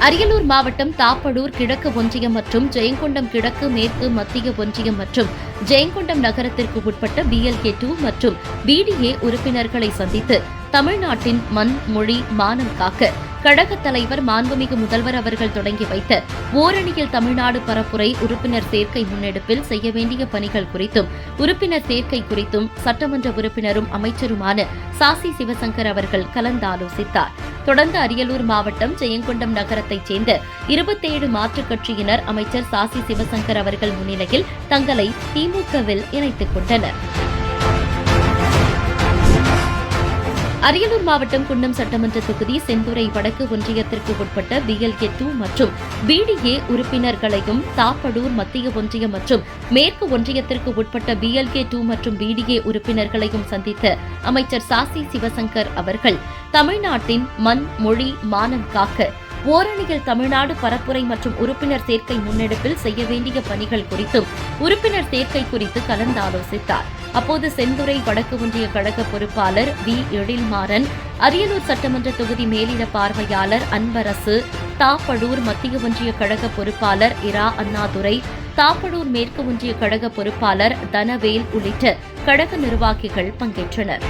அரியலூர் மாவட்டம் தாப்படூர் கிழக்கு ஒன்றியம் மற்றும் ஜெயங்கொண்டம் கிழக்கு மேற்கு மத்திய ஒன்றியம் மற்றும் ஜெயங்கொண்டம் நகரத்திற்கு உட்பட்ட பிஎல்கே டூ மற்றும் பிடிஏ உறுப்பினர்களை சந்தித்து தமிழ்நாட்டின் மண் மொழி மானம் காக்க கழகத் தலைவர் மாண்புமிகு முதல்வர் அவர்கள் தொடங்கி வைத்த ஓரணியில் தமிழ்நாடு பரப்புரை உறுப்பினர் சேர்க்கை முன்னெடுப்பில் செய்ய வேண்டிய பணிகள் குறித்தும் உறுப்பினர் சேர்க்கை குறித்தும் சட்டமன்ற உறுப்பினரும் அமைச்சருமான சாசி சிவசங்கர் அவர்கள் கலந்தாலோசித்தார். தொடர்ந்து அரியலூர் மாவட்டம் ஜெயங்கொண்டம் நகரத்தைச் சேர்ந்த இருபத்தேழு மாற்றுக் கட்சியினர் அமைச்சர் சாசி சிவசங்கர் அவர்கள் முன்னிலையில் தங்களை திமுகவில் இணைத்துக் கொண்டனர். அரியலூர் மாவட்டம் குன்னம் சட்டமன்ற தொகுதி செந்துறை வடக்கு ஒன்றியத்திற்கு உட்பட்ட பிஎல்கே டூ மற்றும் பிடிஏ உறுப்பினர்களையும் தாப்படூர் மத்திய ஒன்றியம் மற்றும் மேற்கு ஒன்றியத்திற்கு உட்பட்ட பிஎல்கே டூ மற்றும் பிடிஏ உறுப்பினர்களையும் சந்தித்த அமைச்சர் சாசி சிவசங்கர் அவர்கள் தமிழ்நாட்டின் மண் மொழி மானம் காக்க ஓரணியில் தமிழ்நாடு பரப்புரை மற்றும் உறுப்பினர் சேர்க்கை முன்னெடுப்பில் செய்ய வேண்டிய பணிகள் குறித்தும் உறுப்பினர் சேர்க்கை குறித்து கலந்தாலோசித்தார். அப்போது செந்துறை வடக்கு ஒன்றிய கழக பொறுப்பாளர் வி. எழில்மாறன் அரியலூர் சட்டமன்ற தொகுதி மேலிட பார்வையாளர் அன்பரசு தாப்படூர் மத்திய ஒன்றிய கழக பொறுப்பாளர் இரா அண்ணாதுரை தாப்படூர் மேற்கு ஒன்றிய கழக பொறுப்பாளர் தனவேல் உள்ளிட்ட கழக நிர்வாகிகள் பங்கேற்றனர்.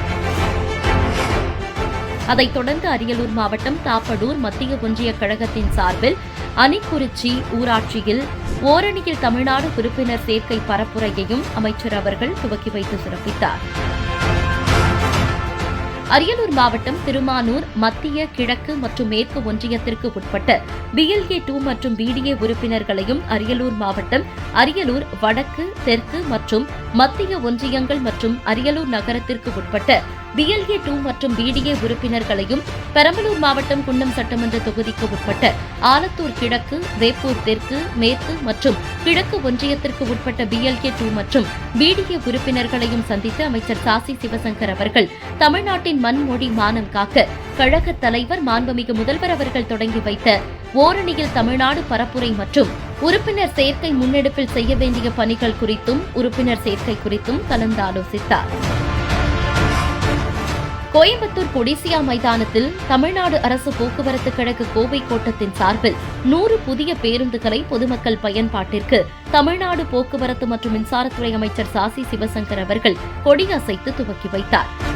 அதைத் தொடர்ந்து அரியலூர் மாவட்டம் தாப்படூர் மத்திய ஒன்றிய கழகத்தின் சார்பில் அணிக்குறிச்சி ஊராட்சியில் ஓரணியில் தமிழ்நாடு உறுப்பினர் சேர்க்கை பரப்புரையையும் அமைச்சர் அவர்கள் துவக்கி வைத்து சிறப்பித்தார். அரியலூர் மாவட்டம் திருமானூர் மத்திய கிழக்கு மற்றும் மேற்கு ஒன்றியத்திற்கு உட்பட்ட பிஎல்ஏ டூ மற்றும் பிடிஏ உறுப்பினர்களையும் அரியலூர் மாவட்டம் அரியலூர் வடக்கு தெற்கு மற்றும் மத்திய ஒன்றியங்கள் மற்றும் அரியலூர் நகரத்திற்கு உட்பட்ட பிஎல்ஏ டூ மற்றும் பிடிஏ உறுப்பினர்களையும் பெரம்பலூர் மாவட்டம் குன்னம் சட்டமன்ற தொகுதிக்கு உட்பட்ட ஆலத்தூர் கிழக்கு வேப்பூர் தெற்கு மேற்கு மற்றும் கிழக்கு ஒன்றியத்திற்கு உட்பட்ட பிஎல்ஏ டூ மற்றும் பிடிஏ உறுப்பினர்களையும் சந்தித்து அமைச்சர் சாசி சிவசங்கர் அவர்கள் தமிழ்நாட்டின் மண்மொழி மானம் காக்க கழக தலைவர் மாண்புமிகு முதல்வர் அவர்கள் தொடங்கி வைத்த ஓரணியில் தமிழ்நாடு பரப்புரை மற்றும் உறுப்பினர் சேர்க்கை முன்னெடுப்பில் செய்ய வேண்டிய பணிகள் குறித்தும் உறுப்பினர் சேர்க்கை குறித்தும் கலந்தாலோசித்தார். கோயம்புத்தூர் கொடிசியா மைதானத்தில் தமிழ்நாடு அரசு போக்குவரத்து கழக கோவை கோட்டத்தின் சார்பில் நூறு புதிய பேருந்துகளை பொதுமக்கள் பயன்பாட்டிற்கு தமிழ்நாடு போக்குவரத்து மற்றும் மின்சாரத்துறை அமைச்சர் சாசி சிவசங்கர் அவர்கள் கொடியசைத்து துவக்கி வைத்தார்.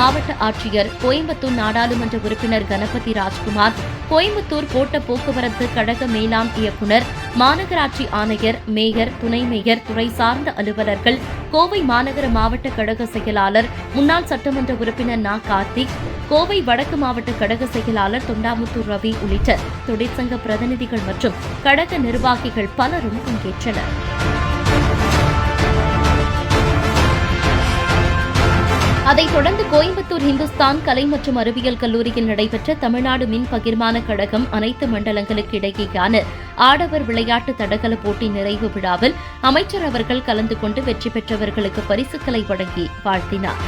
மாவட்ட ஆட்சியர் கோயம்புத்தூர் நாடாளுமன்ற உறுப்பினர் கணபதி ராஜ்குமார் கோயம்புத்தூர் கோட்ட போக்குவரத்து கழக மேலாண் இயக்குநர் மாநகராட்சி ஆணையர் மேயர் துணை மேயர் துறை சார்ந்த அலுவலர்கள் கோவை மாநகர மாவட்ட கழக செயலாளர் முன்னாள் சட்டமன்ற உறுப்பினர் நா. கார்த்திக் கோவை வடக்கு மாவட்ட கழக செயலாளர் தொண்டாமுத்தூர் ரவி உள்ளிட்ட தொழிற்சங்க பிரதிநிதிகள் மற்றும் கழக நிர்வாகிகள் பலரும் பங்கேற்றனர். அதைத் தொடர்ந்து கோயம்புத்தூர் இந்துஸ்தான் கலை மற்றும் அறிவியல் கல்லூரியில் நடைபெற்ற தமிழ்நாடு மின் பகிர்மான கழகம் அனைத்து மண்டலங்களுக்கு இடையேயான ஆடவர் விளையாட்டு தடகள போட்டி நிறைவு விழாவில் அமைச்சர் அவர்கள் கலந்து கொண்டு வெற்றி பெற்றவர்களுக்கு பரிசுகளை வழங்கி வாழ்த்தினார்.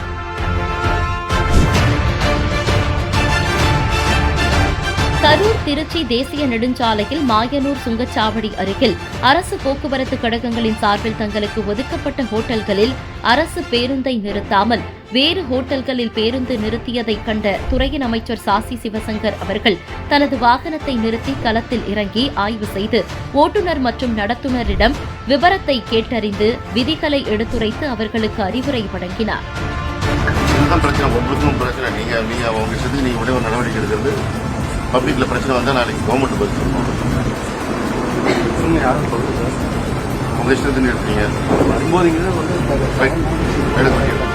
கரூர் திருச்சி தேசிய நெடுஞ்சாலையில் மாயனூர் சுங்கச்சாவடி அருகில் அரசு போக்குவரத்து கழகங்களின் சார்பில் தங்களுக்கு ஒதுக்கப்பட்ட ஹோட்டல்களில் அரசு பேருந்தை நிறுத்தாமல் வேறு ஹோட்டல்களில் பேருந்து நிறுத்தியதை கண்ட துறையின் அமைச்சர் சாசி சிவசங்கர் அவர்கள் தனது வாகனத்தை நிறுத்தி களத்தில் இறங்கி ஆய்வு செய்து ஓட்டுநர் மற்றும் நடத்துனரிடம் விவரத்தை கேட்டறிந்து விதிகளை எடுத்துரைத்து அவர்களுக்கு அறிவுரை வழங்கினார். இதுதான் பிரச்சனை. ஒவ்வொருத்தரும் பிரச்சனை. நீங்க நீங்க உங்க இஷ்டத்துக்கு நீங்க உடனே ஒரு நடவடிக்கை எடுக்கிறது. பப்ளிக்ல பிரச்சனை வந்தா நாளைக்கு கவர்மெண்ட் பதில் சொல்லணும் உங்க இஷ்டத்துக்கு எடுத்தீங்க. Right. எடுக்க வேண்டியது.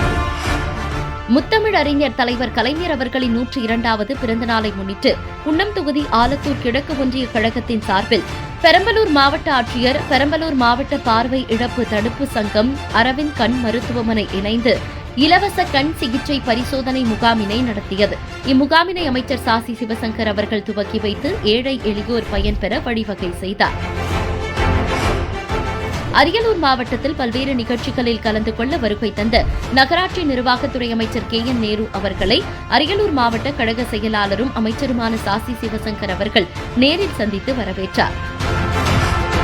முத்தமிழ் அறிஞர் தலைவர் கலைஞர் அவர்களின் நூற்றி இரண்டாவது பிறந்த நாளை முன்னிட்டு குன்னம் தொகுதி ஆலத்தூர் கிழக்கு ஒன்றிய கழகத்தின் சார்பில் பெரம்பலூர் மாவட்ட ஆட்சியர் பெரம்பலூர் மாவட்ட பார்வை இழப்பு தடுப்பு சங்கம் அரவிந்த் கண் மருத்துவமனை இணைந்து இலவச கண் சிகிச்சை பரிசோதனை முகாமினை நடத்தியது. இம்முகாமினை அமைச்சர் சாசி சிவசங்கர் அவர்கள் துவக்கி வைத்து ஏழை எளியோர் பயன்பெற வழிவகை செய்தார். அரியலூர் மாவட்டத்தில் பல்வேறு நிகழ்ச்சிகளில் கலந்து கொள்ள வருகை தந்த நகராட்சி நிர்வாகத்துறை அமைச்சர் கே என் நேரு அவர்களை அரியலூர் மாவட்ட கழக செயலாளரும் அமைச்சருமான சாசி சிவசங்கர் அவர்கள் நேரில் சந்தித்து வரவேற்றார்.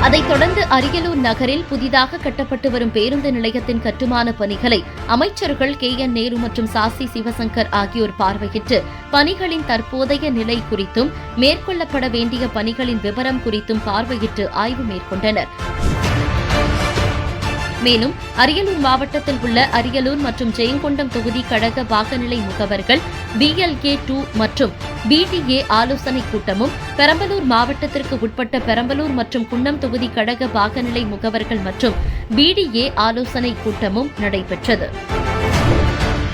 அதைத் தொடர்ந்து அரியலூர் நகரில் புதிதாக கட்டப்பட்டு வரும் பேருந்து நிலையத்தின் கட்டுமான பணிகளை அமைச்சர்கள் கே என் நேரு மற்றும் சாசி சிவசங்கர் ஆகியோர் பார்வையிட்டு பணிகளின் தற்போதைய நிலை குறித்தும் மேற்கொள்ளப்பட வேண்டிய பணிகளின் விவரம் குறித்தும் பார்வையிட்டு ஆய்வு மேற்கொண்டனர். மேலும் அரியலூர் மாவட்டத்தில் உள்ள அரியலூர் மற்றும் ஜெயங்கொண்டம் தொகுதி கழக வாக்குநிலை முகவர்கள் பிஎல்கே டூ மற்றும் பிடிஏ ஆலோசனைக் கூட்டமும் பெரம்பலூர் மாவட்டத்திற்கு உட்பட்ட பெரம்பலூர் மற்றும் குன்னம் தொகுதி கழக பாகநிலை முகவர்கள் மற்றும் பிடிஏ ஆலோசனைக் கூட்டமும் நடைபெற்றது.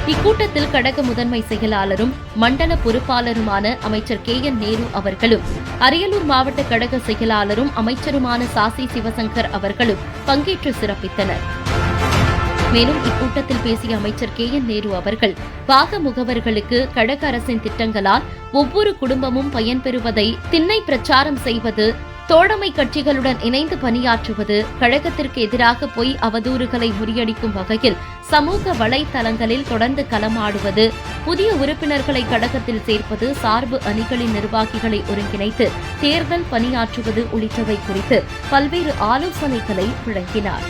இக்கூட்டத்தில் கழக முதன்மை செயலாளரும் மண்டல பொறுப்பாளருமான அமைச்சர் கே. என். நேரு அவர்களும் அரியலூர் மாவட்ட கழக செயலாளரும் அமைச்சருமான சாசி சிவசங்கர் அவர்களும் பங்கேற்று சிறப்பித்தனர். மேலும் இக்கூட்டத்தில் பேசிய அமைச்சர் கே. என். நேரு அவர்கள் பாக முகவர்களுக்கு கழக அரசின் திட்டங்களால் ஒவ்வொரு குடும்பமும் பயன்பெறுவதை திண்ணை பிரச்சாரம் செய்வது தோழமை கட்சிகளுடன் இணைந்து பணியாற்றுவது கழகத்திற்கு எதிராக பொய் அவதூறுகளை முறியடிக்கும் வகையில் சமூக வலைத்தளங்களில் தொடர்ந்து களமாடுவது புதிய உறுப்பினர்களை கழகத்தில் சேர்ப்பது சார்பு அணிகளின் நிர்வாகிகளை ஒருங்கிணைத்து தேர்தல் பணியாற்றுவது உள்ளிட்டவை குறித்து பல்வேறு ஆலோசனைகளை வழங்கினாா்